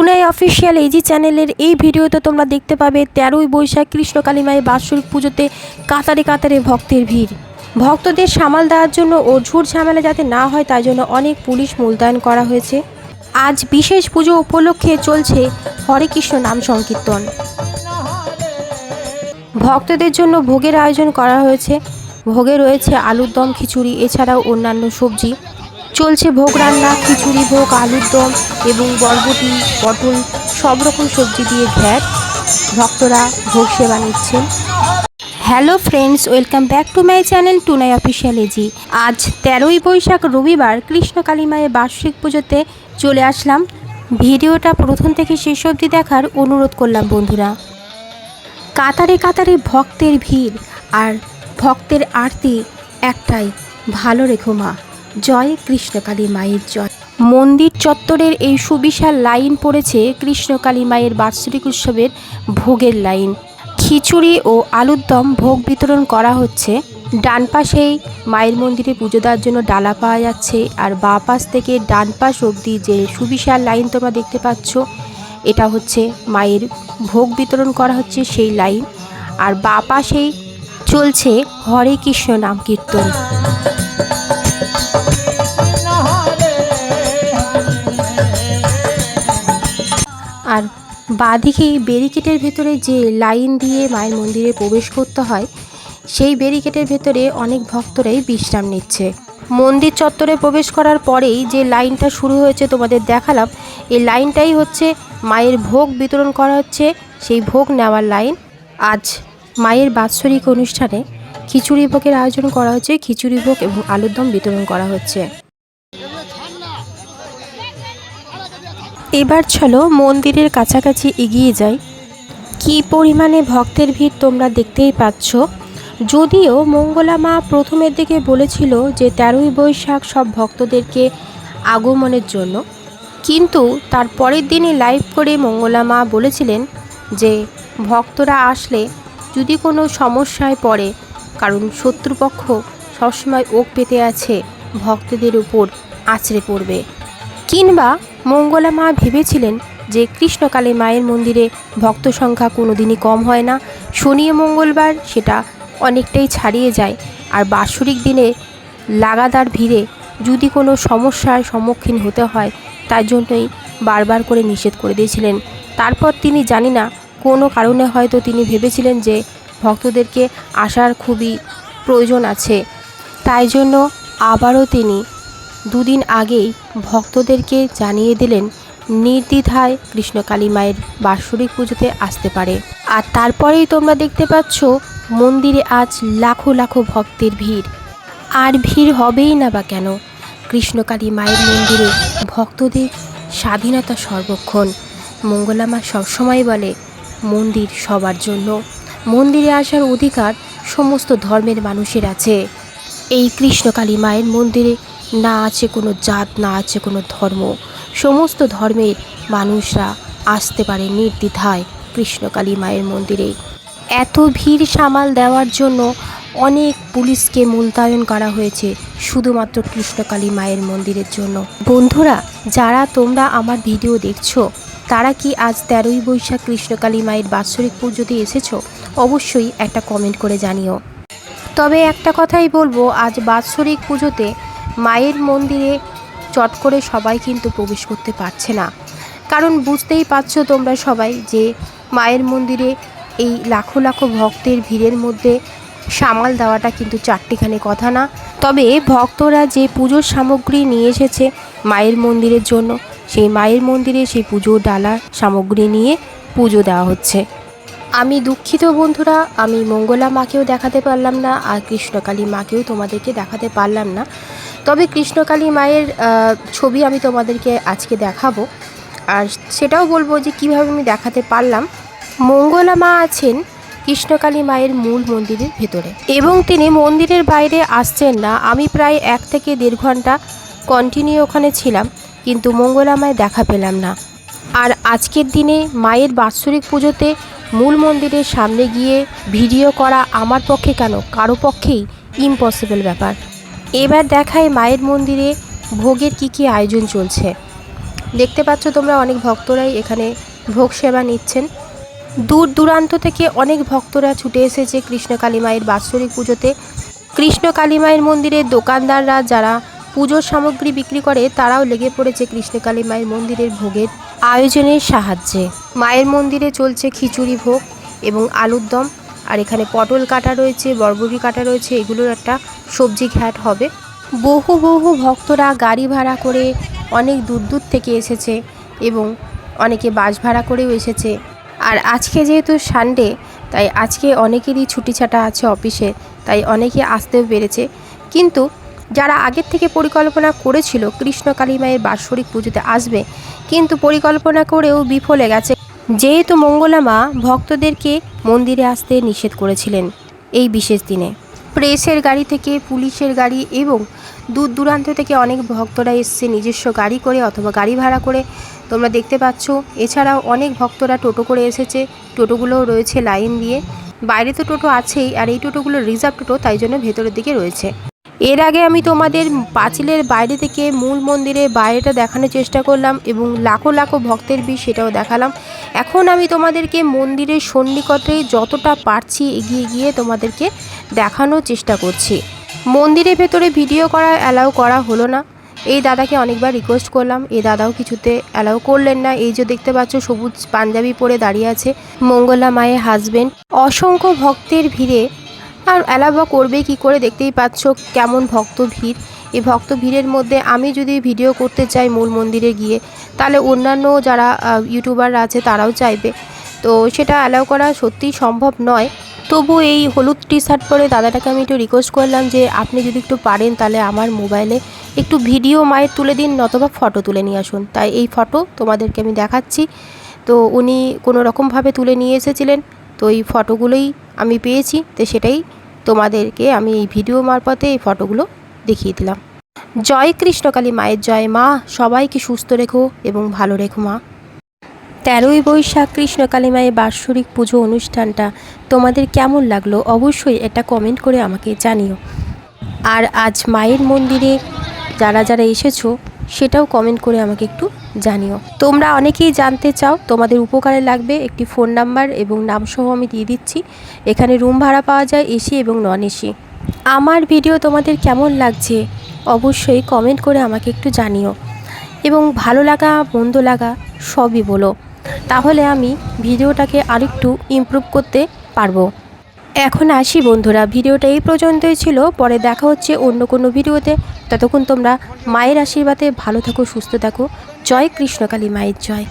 টুনাই official AEG চ্যানেলের এই ভিডিওতে তোমরা দেখতে পাবে তেরোই বৈশাখ কৃষ্ণকালী মায়ের বাৎসরিক পুজোতে কাতারে কাতারে ভক্তের ভিড়। ভক্তদের সামাল দেওয়ার জন্য ও ঝুট ঝামেলা যাতে না হয় তাই জন্য অনেক পুলিশ মোতায়েন করা হয়েছে। আজ বিশেষ পুজো উপলক্ষে চলছে হরে কৃষ্ণ নাম সংকীর্তন। ভক্তদের জন্য ভোগের আয়োজন করা হয়েছে। ভোগে রয়েছে আলুর দম, খিচুড়ি, এছাড়াও অন্যান্য সবজি। চলছে ভোগ রান্না, খিচুড়ি ভোগ, আলুর দম এবং বরবটি, পটল, সব রকম সবজি দিয়ে ঘ্যাট। ভক্তরা ভোগ সেবা নিচ্ছেন। Hello friends, welcome back to my channel Tunai official AG. আজ তেরোই বৈশাখ, রবিবার কৃষ্ণকালী মায়ের বার্ষিক পুজোতে চলে আসলাম। ভিডিওটা প্রথম থেকে শেষ অবধি দেখার অনুরোধ করলাম বন্ধুরা। কাতারে কাতারে ভক্তের ভিড় আর ভক্তের আরতি একটাই, ভালো রেখো মা। জয় কৃষ্ণকালী মায়ের জয়। মন্দির চত্বরের এই সুবিশাল লাইন পড়েছে কৃষ্ণকালী মায়ের বাৎসরিক উৎসবের ভোগের লাইন। খিচুড়ি ও আলুর দম ভোগ বিতরণ করা হচ্ছে। ডান পাশেই মায়ের মন্দিরে পুজো দেওয়ার জন্য ডালা পাওয়া যাচ্ছে আর বাঁ পাশ থেকে ডান পাশ অবধি যে সুবিশাল লাইন তোমরা দেখতে পাচ্ছ, এটা হচ্ছে মায়ের ভোগ বিতরণ করা হচ্ছে সেই লাইন। আর বাঁ পাশেই চলছে হরে কৃষ্ণ নাম কীর্তন। আর বাঁদিকেই ব্যারিকেডের ভেতরে যে লাইন দিয়ে মায়ের মন্দিরে প্রবেশ করতে হয়, সেই ব্যারিকেডের ভেতরে অনেক ভক্তরাই বিশ্রাম নিচ্ছে। মন্দির চত্বরে প্রবেশ করার পরেই যে লাইনটা শুরু হয়েছে তোমাদের দেখালাম, এই লাইনটাই হচ্ছে মায়ের ভোগ বিতরণ করা হচ্ছে। সেই ভোগ নেওয়ার লাইন আজ মায়ের বাৎসরিক অনুষ্ঠানে খিচুড়ি ভোগের আয়োজন করা হচ্ছে। খিচুড়ি ভোগ এবং আলুর দম বিতরণ করা হচ্ছে। এবার চলো মন্দিরের কাছাকাছি এগিয়ে যাই। কি পরিমাণে ভক্তের ভিড় তোমরা দেখতেই পাচ্ছ। যদিও মঙ্গলা মা প্রথমের দিকে বলেছিল যে তেরোই বৈশাখ সব ভক্তদেরকে আগমনের জন্য। কিন্তু তার পরের দিনে লাইভ করে মঙ্গলা মা বলেছিলেন যে, ভক্তরা আসলে যদি কোনো সমস্যায় পড়ে, কারণ শত্রুপক্ষ সবসময় ওক পেতে আছে, ভক্তদের উপর আছড়ে পড়বে। কিংবা মঙ্গলা মা ভেবেছিলেন যে কৃষ্ণকালী মায়ের মন্দিরে ভক্ত সংখ্যা কোনো দিনই কম হয় না। শনি মঙ্গলবার সেটা অনেকটাই ছাড়িয়ে যায়। আর বাৎসরিক দিনে লাগাতার ভিড়ে যদি কোনো সমস্যার সম্মুখীন হতে হয়, তার জন্যই বারবার করে নিষেধ করে দিয়েছিলেন। তারপর তিনি জানি না, কোনো কারণে হয়তো তিনি ভেবেছিলেন যে ভক্তদেরকে আসার খুবই প্রয়োজন আছে। তাই জন্য আবারও তিনি দুদিন আগেই ভক্তদেরকে জানিয়ে দিলেন, নির্দ্বিধায় কৃষ্ণকালী মায়ের বাৎসরিক পুজোতে আসতে পারে। আর তারপরেই তোমরা দেখতে পাচ্ছ, মন্দিরে আজ লাখো লাখো ভক্তের ভিড়। আর ভিড় হবেই না বা কেন? কৃষ্ণকালী মায়ের মন্দিরে ভক্তদের স্বাধীনতা সর্বক্ষণ। মঙ্গলামা সবসময় বলে, মন্দির সবার জন্য। মন্দিরে আসার অধিকার সমস্ত ধর্মের মানুষের আছে। এই কৃষ্ণকালী মায়ের মন্দিরে না আছে কোনো জাত, না আছে কোনো ধর্ম। সমস্ত ধর্মের মানুষরা আসতে পারে নির্দ্বিধায় কৃষ্ণকালী মায়ের মন্দিরে। এত ভিড় সামাল দেওয়ার জন্য অনেক পুলিশকে মূলতায়ন করা হয়েছে শুধুমাত্র কৃষ্ণকালী মায়ের মন্দিরের জন্য। বন্ধুরা, যারা তোমরা আমার ভিডিও দেখছ, তারা কি আজ তেরোই বৈশাখ কৃষ্ণকালী মায়ের বাৎসরিক পুজোতে এসেছ? অবশ্যই একটা কমেন্ট করে জানিও। তবে একটা কথাই বলব, আজ বাৎসরিক পুজোতে মায়ের মন্দিরে চট করে সবাই কিন্তু প্রবেশ করতে পারছে না। কারণ বুঝতেই পারছ তোমরা সবাই যে মায়ের মন্দিরে এই লাখো লাখো ভক্তের ভিড়ের মধ্যে সামাল দেওয়াটা কিন্তু চারটিখানি কথা না। তবে ভক্তরা যে পুজোর সামগ্রী নিয়ে এসেছে মায়ের মন্দিরের জন্য, সেই মায়ের মন্দিরে সেই পুজোর ডালা সামগ্রী নিয়ে পুজো দেওয়া হচ্ছে। আমি দুঃখিত বন্ধুরা, আমি মঙ্গলা মাকেও দেখাতে পারলাম না আর কৃষ্ণকালী মাকেও তোমাদেরকে দেখাতে পারলাম না। তবে কৃষ্ণকালী মায়ের ছবি আমি তোমাদেরকে আজকে দেখাবো। আর সেটাও বলব যে কীভাবে আমি দেখাতে পারলাম। মঙ্গলা মা আছেন কৃষ্ণকালী মায়ের মূল মন্দিরের ভেতরে। এবং তিনি মন্দিরের বাইরে আসছেন না। আমি প্রায় এক থেকে দেড় ঘণ্টা কন্টিনিউ ওখানে ছিলাম, কিন্তু মঙ্গলা মায় দেখা পেলাম না। আর আজকের দিনে মায়ের বাৎসরিক পুজোতে মূল মন্দিরের সামনে গিয়ে ভিডিও করা আমার পক্ষে কেন? কারও পক্ষেই ইম্পসিবল ব্যাপার। এবার দেখায় মায়ের মন্দিরে ভোগের কি কি আয়োজন চলছে। দেখতে পাচ্ছ তোমরা অনেক ভক্তরাই এখানে ভোগ সেবা নিচ্ছেন। দূর দূরান্ত থেকে অনেক ভক্তরা ছুটে এসেছে কৃষ্ণ কালী মায়ের বাৎসরিক পুজোতে। কৃষ্ণ কালী মায়ের মন্দিরের দোকানদাররা যারা পুজোর সামগ্রী বিক্রি করে, তারাও লেগে পড়েছে কৃষ্ণ কালী মায়ের মন্দিরের ভোগের আয়োজনের সাহায্যে। মায়ের মন্দিরে চলছে খিচুড়ি ভোগ এবং আলুর দম। আর এখানে পটল কাটা রয়েছে, বরবটি কাটা রয়েছে, এগুলোর একটা সবজি ঘ্যাট হবে। বহু বহু ভক্তরা গাড়ি ভাড়া করে অনেক দূর দূর থেকে এসেছে এবং অনেকে বাস ভাড়া করেও এসেছে। আর আজকে যেহেতু সানডে তাই আজকে অনেকেরই ছুটি ছাটা আছে অফিসে, তাই অনেকে আসতেও পেরেছে। কিন্তু যারা আগের থেকে পরিকল্পনা করেছিল কৃষ্ণ কালী মায়ের বাৎসরিক পুজোতে আসবে, কিন্তু পরিকল্পনা করেও বিফলে গেছে। যেহেতু মঙ্গলা মা ভক্তদেরকে মন্দিরে আসতে নিষেধ করেছিলেন এই বিশেষ দিনে। প্রেসের গাড়ি থেকে, পুলিশের গাড়ি এবং দূর দূরান্ত থেকে অনেক ভক্তরা এসছে নিজস্ব গাড়ি করে অথবা গাড়ি ভাড়া করে। তোমরা দেখতে পাচ্ছ, এছাড়াও অনেক ভক্তরা টোটো করে এসেছে। টোটোগুলোও রয়েছে লাইন দিয়ে। বাইরে তো টোটো আছেই, আর এই টোটোগুলো রিজার্ভ টোটো তাই জন্য ভেতরের দিকে রয়েছে। এর আগে আমি তোমাদের পাঁচিলের বাইরে থেকে মূল মন্দিরের বাইরেটা দেখানোর চেষ্টা করলাম এবং লাখো লাখো ভক্তের ভিড় সেটাও দেখালাম। এখন আমি তোমাদেরকে মন্দিরের সন্নিকটে যতটা পারছি এগিয়ে গিয়ে তোমাদেরকে দেখানোর চেষ্টা করছি। মন্দিরের ভেতরে ভিডিও করা অ্যালাউ করা হলো না। এই দাদাকে অনেকবার রিকোয়েস্ট করলাম, এই দাদাও কিছুতে অ্যালাউ করলেন না। এই যে দেখতে পাচ্ছ, সবুজ পাঞ্জাবি পরে দাঁড়িয়ে আছে মঙ্গলা মায়ের হাজবেন্ড অসংখ্য ভক্তের ভিড়ে আর অ্যালাউ বা করবে কি করে দেখতেই পাচ্ছ কেমন ভক্ত ভিড়। এই ভক্ত ভিড়ের মধ্যে আমি যদি ভিডিও করতে চাই মূল মন্দিরে গিয়ে তাহলে অন্যান্য যারা আহ, ইউটিউবাররা আছে তারাও চাইবে। তো সেটা অ্যালাউ করা সত্যিই সম্ভব নয়। তবু এই হলুদ টি শার্ট পরে দাদাটাকে আমি একটু রিকোয়েস্ট করলাম যে আপনি যদি একটু পারেন তাহলে আমার মোবাইলে একটু ভিডিও মায়ের তুলে দিন নতবা ফটো তুলে নিয়ে আসুন। তাই এই ফটো তোমাদেরকে আমি দেখাচ্ছি। তো উনি কোনো রকমভাবে তুলে নিয়ে এসেছিলেন। তো এই ফটোগুলোই আমি পেয়েছি, তো সেটাই তোমাদেরকে আমি এই ভিডিও মারফতে এই ফটোগুলো দেখিয়ে দিলাম। জয় কৃষ্ণকালী মায়ের জয় মা, সবাইকে সুস্থ রেখো এবং ভালো রেখো মা। তেরোই বৈশাখ কৃষ্ণকালী মায়ের বাৎসরিক পুজো অনুষ্ঠানটা তোমাদের কেমন লাগল অবশ্যই এটা কমেন্ট করে আমাকে জানিও। আর আজ মায়ের মন্দিরে যারা যারা এসেছ, সেটাও কমেন্ট করে আমাকে একটু জানিও। তোমরা অনেকেই জানতে চাও, তোমাদের উপকারে লাগবে একটি ফোন নাম্বার এবং নামসহ আমি দিয়ে দিচ্ছি। এখানে রুম ভাড়া পাওয়া যায় এসি এবং নন এসি আমার ভিডিও তোমাদের কেমন লাগছে অবশ্যই কমেন্ট করে আমাকে একটু জানিও। এবং ভালো লাগা, মন্দ লাগা সবই বলো। তাহলে আমি ভিডিওটাকে আরেকটু ইমপ্রুভ করতে পারব। এখন আসি বন্ধুরা, ভিডিওটা এই পর্যন্তই ছিল। পরে দেখা হচ্ছে অন্য কোনো ভিডিওতে। ততক্ষণ তোমরা মায়ের আশীর্বাদে ভালো থাকো, সুস্থ থাকো। জয় কৃষ্ণকালী মায়ের জয়।